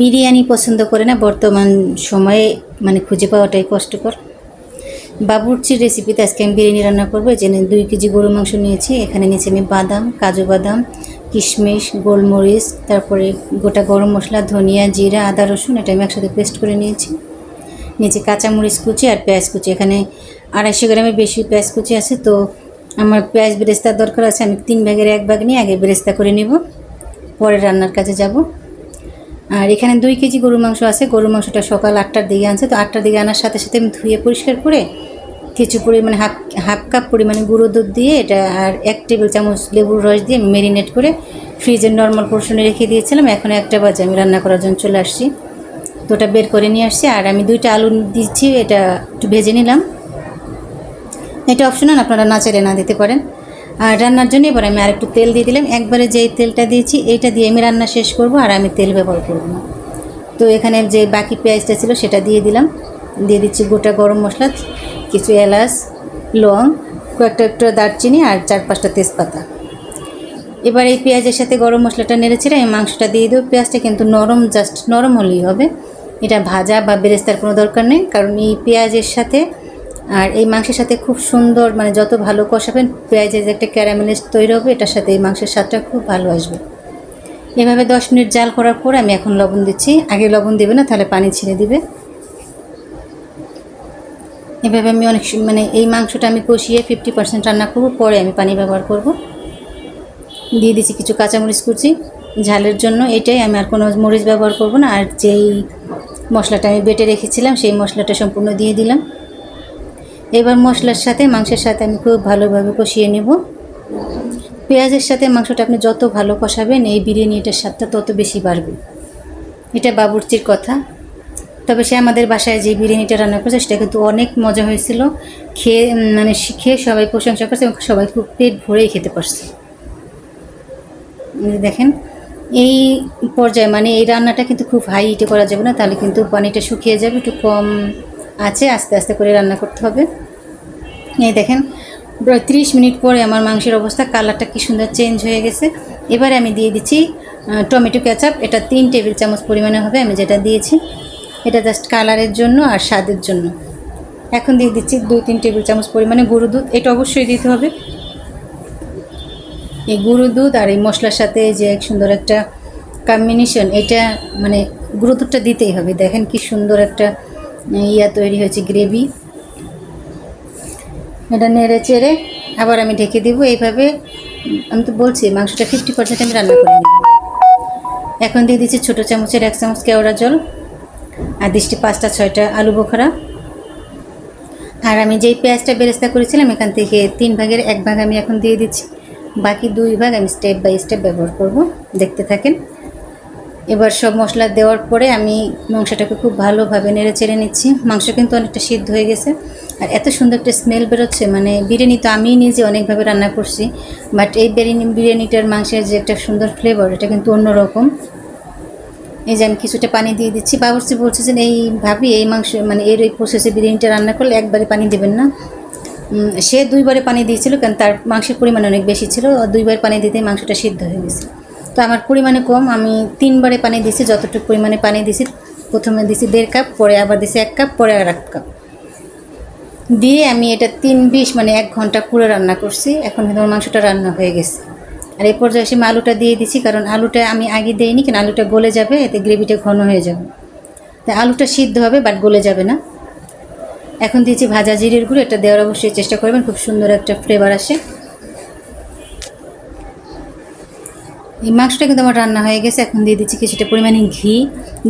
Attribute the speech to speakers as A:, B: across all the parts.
A: বিরিয়ানি পছন্দ করে না, বর্তমান সময়ে মানে খুঁজে পাওয়াটাই কষ্টকর। বাবুর্চির রেসিপিতে আজকে আমি বিরিয়ানি রান্না করব, এই দুই কেজি গরু মাংস নিয়েছি, এখানে নিয়েছি আমি বাদাম, কাজু বাদাম, কিশমিশ, গোলমরিচ, তারপরে গোটা গরম মশলা, ধনিয়া, জিরা, আদা, রসুন, এটা আমি একসাথে পেস্ট করে নিয়েছি। নিচে কাঁচামরিচ কুচি আর পেঁয়াজ কুচি, এখানে আড়াইশো গ্রামের বেশি পেঁয়াজ কুচি আছে, তো আমার পেঁয়াজ বেরেস্তার দরকার আছে, আমি তিন ভাগের এক ভাগ নিয়ে আগে বেরেস্তা করে নেব, পরে রান্নার কাজে যাব। আর এখানে দুই কেজি গরুর মাংস আছে। গরুর মাংসটা সকাল আটটার দিকে আনছে। তো আটটার দিকে আনার সাথে সাথে আমি ধুয়ে পরিষ্কার করে কিছু পরিমাণে হাফ হাফ কাপ পরিমাণে গুঁড়ো দুধ দিয়ে এটা আর এক টেবিল চামচ লেবুর রস দিয়ে ম্যারিনেট করে ফ্রিজের নর্মাল পোর্শনে রেখে দিয়েছিলাম। এখন একটা বাজে, আমি রান্না করার জন্য চলে আসছি। তো ওটা বের করে নিয়ে আসছি। আর আমি দুইটা আলু দিচ্ছি, এটা একটু ভেজে নিলাম। এটা অপশনাল আপনারা না চাইলে না দিতে পারেন। আর রান্নার জন্য এবার আমি আরেকটু তেল দিয়ে দিলাম। একবারে যেই তেলটা দিয়েছি, এইটা দিয়ে আমি রান্না শেষ করব আর আমি তেল ব্যবহার করব না। তো এখানে যে বাকি পেঁয়াজটা ছিল সেটা দিয়ে দিলাম। দিয়ে দিচ্ছি গোটা গরম মশলা, কিছু এলাচ, লং, কয়েকটা একটা দারচিনি আর চার পাঁচটা তেজপাতা। এবার এই পেঁয়াজের সাথে গরম মশলাটা নেড়েছিলাম এই মাংসটা দিয়ে দেবো। পেঁয়াজটা কিন্তু নরম, জাস্ট নরম হলেই হবে। এটা ভাজা বা বেরেস্তার কোনো দরকার নেই, কারণ এই পেঁয়াজের সাথে আর এই মাংসের সাথে খুব সুন্দর মানে যত ভালো কষাবেন পেঁয়াজের যে একটা ক্যারামেলিস্ট তৈরি হবে, এটার সাথে এই মাংসের স্বাদটা খুব ভালো আসবে। এভাবে দশ মিনিট জাল করার পর আমি এখন লবণ দিচ্ছি। আগে লবণ দেবে না, তাহলে পানি ছেড়ে দিবে। এভাবে আমি অনেক মানে এই মাংসটা আমি কষিয়ে ফিফটি পার্সেন্ট রান্না করব, পরে আমি পানি ব্যবহার করব। দিয়ে দিচ্ছি কিছু কাঁচামরিচ কুচি। ঝালের জন্য এটাই আমি আর কোনো মরিচ ব্যবহার করব না। আর যেই মশলাটা আমি বেটে রেখেছিলাম, সেই মশলাটা সম্পূর্ণ দিয়ে দিলাম। এবার মশলার সাথে, মাংসের সাথে আমি খুব ভালোভাবে কষিয়ে নেব। পেঁয়াজের সাথে মাংসটা আপনি যত ভালো কষাবেন, এই বিরিয়ানিটার স্বাদটা তত বেশি বাড়বে। এটা বাবুর্চির কথা। তবে সে আমাদের বাসায় যে বিরিয়ানিটা রান্না করেছে, সেটা কিন্তু অনেক মজা হয়েছিল। খেয়ে মানে খেয়ে সবাই প্রশংসা করছে এবং সবাই খুব পেট ভরেই খেতে পারছে। দেখেন, এই পর্যায়ে মানে এই রান্নাটা কিন্তু খুব হাই হিটে করা যাবে না, তাহলে কিন্তু পানিটা শুকিয়ে যাবে, একটু কম আছে, আস্তে আস্তে করে রান্না করতে হবে। এই দেখেন ত্রিশ মিনিট পরে আমার মাংসের অবস্থা, কালারটা কি সুন্দর চেঞ্জ হয়ে গেছে। এবারে আমি দিয়ে দিচ্ছি টমেটো ক্যাচাপ এটা তিন টেবিল চামচ পরিমাণে হবে, আমি যেটা দিয়েছি। এটা জাস্ট কালারের জন্য আর স্বাদের জন্য। এখন দিয়ে দিচ্ছি দুই, তিন টেবিল চামচ পরিমাণে গরু দুধ। এটা অবশ্যই দিতে হবে। এই গুঁড়ো দুধ আর এই মশলার সাথে যে এক সুন্দর একটা কম্বিনেশন এটা মানে গুঁড়ো দুধটা দিতেই হবে। দেখেন কি সুন্দর একটা ইয়া তৈরি হয়েছে গ্রেভি এটা নেড়ে চেড়ে আবার আমি ঢেকে দিব। এইভাবে আমি তো বলছি, মাংসটা ফিফটি পার্সেন্ট আমি রান্না করে নিব। এখন দিয়ে দিচ্ছি ছোটো চামচের এক চামচ কেওড়া জল আর দিচ্ছি পাঁচটা, ছয়টা আলু বোখরা। আর আমি যেই পেঁয়াজটা বেরেস্তা করেছিলাম, এখান থেকে তিন ভাগের এক ভাগ আমি এখন দিয়ে দিচ্ছি। বাকি দুই ভাগ আমি স্টেপ বাই স্টেপ ব্যবহার করব। দেখতে থাকেন। এবার সব মশলা দেওয়ার পরে আমি মাংসটাকে খুব ভালোভাবে নেড়ে চেড়ে নিচ্ছি। মাংস কিন্তু অনেকটা সিদ্ধ হয়ে গেছে। আর এত সুন্দর একটা স্মেল বেরোচ্ছে মানে বিরিয়ানি তো আমি নিজে অনেকভাবে রান্না করছি বাট এই বিরিয়ানি বিরিয়ানিটার মাংসের যে একটা সুন্দর ফ্লেভার এটা কিন্তু অন্যরকম। এই যে আমি কিছুটা পানি দিয়ে দিচ্ছি। বাবরচি বলছে যে, এই ভাবি, এই মাংস মানে এর এই প্রসেসে বিরিয়ানিটা রান্না করলে একবারে পানি দেবেন না। সে দুইবারে পানি দিয়েছিল, কারণ তার মাংসের পরিমাণ অনেক বেশি ছিল। দুইবার পানি দিতে মাংসটা সিদ্ধ হয়ে গেছে। তো আমার পরিমাণে কম। আমি তিনবারে পানি দিয়েছি যতটুকু পরিমাণে পানি দিছি, প্রথমে দিছি দেড় কাপ, পরে আবার দিয়েছি এক কাপ, পরে আর এক কাপ। দিয়ে আমি এটা তিন বিশ মানে এক ঘণ্টা পুরো রান্না করছি। এখন কিন্তু আমার মাংসটা রান্না হয়ে গেছে। আর এই পর্যায়ে এসে আমি আলুটা দিয়ে দিচ্ছি কারণ আলুটা আমি আগে দিইনি কারণ আলুটা গলে যাবে, এতে গ্রেভিটা ঘন হয়ে যাবে। তাই আলুটা সিদ্ধ হবে, বাট গলে যাবে না। এখন দিয়েছি ভাজা জিরের গুঁড়ো, এটা দেওয়ার অবশ্যই চেষ্টা করবেন, খুব সুন্দর একটা ফ্লেভার আসে। এই মাংসটা কিন্তু আমার রান্না হয়ে গেছে। এখন দিয়ে দিচ্ছি কিছুটা পরিমাণে ঘি।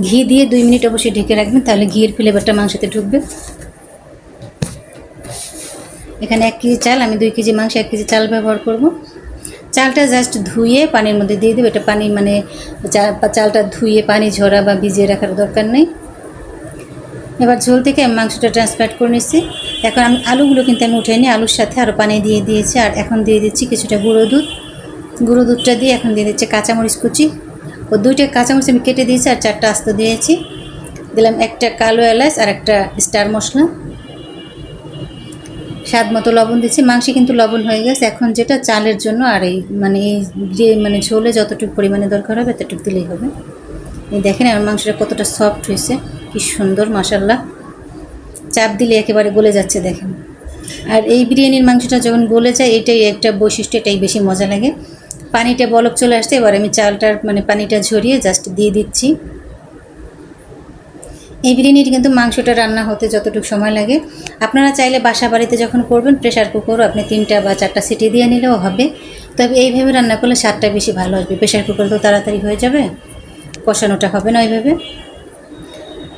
A: ঘি দিয়ে দুই মিনিট অবশ্যই ঢেকে রাখবেন, তাহলে ঘিয়ের ফ্লেভারটা মাংসতে ঢুকবে। এখানে এক কেজি চাল, আমি দুই কেজি মাংস, এক কেজি চাল ব্যবহার করব। চালটা জাস্ট ধুয়ে পানির মধ্যে দিয়ে দেবো। এটা পানি মানে চালটা ধুয়ে পানি ঝরা বা ভিজিয়ে রাখার দরকার নেই। এবার ঝোল থেকে আমি মাংসটা ট্রান্সফার করে নিচ্ছি। এখন আমি আলুগুলো কিন্তু আমি উঠে নিই আলুর সাথে আরও পানি দিয়ে দিয়েছি। আর এখন দিয়ে দিচ্ছি কিছুটা গুঁড়ো দুধ। গুঁড়ো দুধটা দিয়ে এখন দিয়ে দিচ্ছি কাঁচামরিচ কুচি। ও দুইটা কাঁচামরিচ আমি কেটে দিয়েছি আর চারটা আস্ত দিয়েছি। দিলাম একটা কালো এলাচ আর একটা স্টার মশলা। স্বাদ মতো লবণ দিচ্ছি মাংসে কিন্তু লবণ হয়ে গেছে। এখন যেটা চালের জন্য আর এই মানে এই যে মানে ঝোলে যতটুকু পরিমাণে দরকার হবে ততটুকু দিলেই হবে। এই দেখেন আমার মাংসটা কতটা সফট হয়েছে। কি সুন্দর মাসাল্লাহ চাপ দিলে একেবারে গলে যাচ্ছে, দেখেন। আর এই বিরিয়ানির মাংসটা যখন গলে যায়, এটাই একটা বৈশিষ্ট্য, এটাই বেশি মজা লাগে। পানিটা বলক চলে আসছে, এবার আমি চালটার মানে পানিটা ঝরিয়ে জাস্ট দিয়ে দিচ্ছি। এই বিরিয়ানির কিন্তু মাংসটা রান্না হতে যতটুকু সময় লাগে। আপনারা চাইলে বাসা বাড়িতে যখন করবেন প্রেশার কুকারও আপনি তিনটা বা চারটা সিটি দিয়ে নিলেও হবে। তবে এইভাবে রান্না করলে স্বাদটা বেশি ভালো আসবে। প্রেশার কুকার তো তাড়াতাড়ি হয়ে যাবে, কষানোটা হবে না ওইভাবে।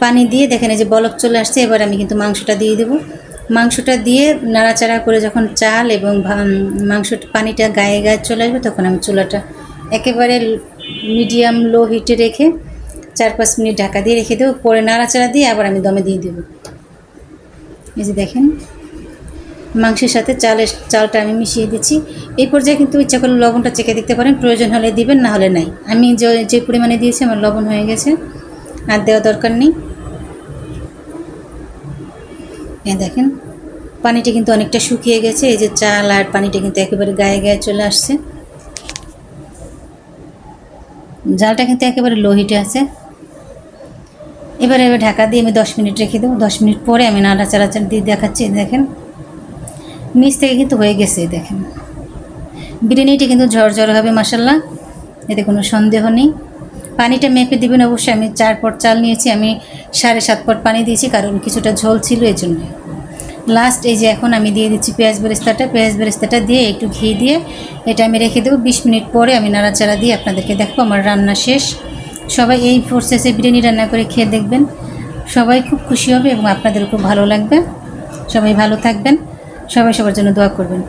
A: পানি দিয়ে দেখেন এই যে বলক চলে আসছে, এবার আমি কিন্তু মাংসটা দিয়ে দেবো। মাংসটা দিয়ে নাড়াচাড়া করে যখন চাল এবং মাংস, পানিটা গায়ে গায়ে চলে আসবে, তখন আমি চুলাটা একেবারে মিডিয়াম লো হিটে রেখে চার পাঁচ মিনিট ঢাকা দিয়ে রেখে দেবো। পরে নাড়াচাড়া দিয়ে আবার আমি দমে দিয়ে দেবো। এই যে দেখেন, মাংসের সাথে চালের চালটা আমি মিশিয়ে দিচ্ছি। এই পর্যায়ে কিন্তু ইচ্ছা করলে লবণটা চেখে দেখতে পারেন। প্রয়োজন হলে দিবেন, না হলে নাই। আমি যে যে পরিমাণে দিয়েছি, আমার লবণ হয়ে গেছে। আর দেওয়া দরকার নেই। এই দেখেন, পানিটা কিন্তু অনেকটা শুকিয়ে গেছে, এই যে চাল আর পানিটা কিন্তু একেবারে গায়ে গায়ে চলে আসছে। জালটা কিন্তু একেবারে লো হিটে আছে। এবারে এবার ঢাকা দিয়ে আমি দশ মিনিট রেখে দেবো। দশ মিনিট পরে আমি নাড়াচাড়া দিয়ে দেখাচ্ছি দেখেন। নিচ থেকে কিন্তু হয়ে গেছে দেখেন। বিরিয়ানিটা কিন্তু ঝরঝর হবে মাসাল্লাহ এতে কোনো সন্দেহ নেই। পানিটা মেপে দিবেন, অবশ্যই আমি চার পট চাল নিয়েছি, আমি সাড়ে সাত পট পানি দিয়েছি, কারণ কিছুটা ঝোল ছিল এই জন্য লাস্ট এই যে এখন আমি দিয়ে দিচ্ছি পেঁয়াজ বেরেস্তাটা পেঁয়াজ বেরেস্তাটা দিয়ে একটু ঘি দিয়ে এটা আমি রেখে দেবো। বিশ মিনিট পরে আমি নাড়াচাড়া দিয়ে আপনাদেরকে দেখব, আমার রান্না শেষ। সবাই এই প্রসেসে বিরিয়ানি রান্না করে খেয়ে দেখবেন। সবাই খুব খুশি হবে এবং আপনাদেরও খুব ভালো লাগবে। সবাই ভালো থাকবেন। সবাই সবার জন্য দোয়া করবেন।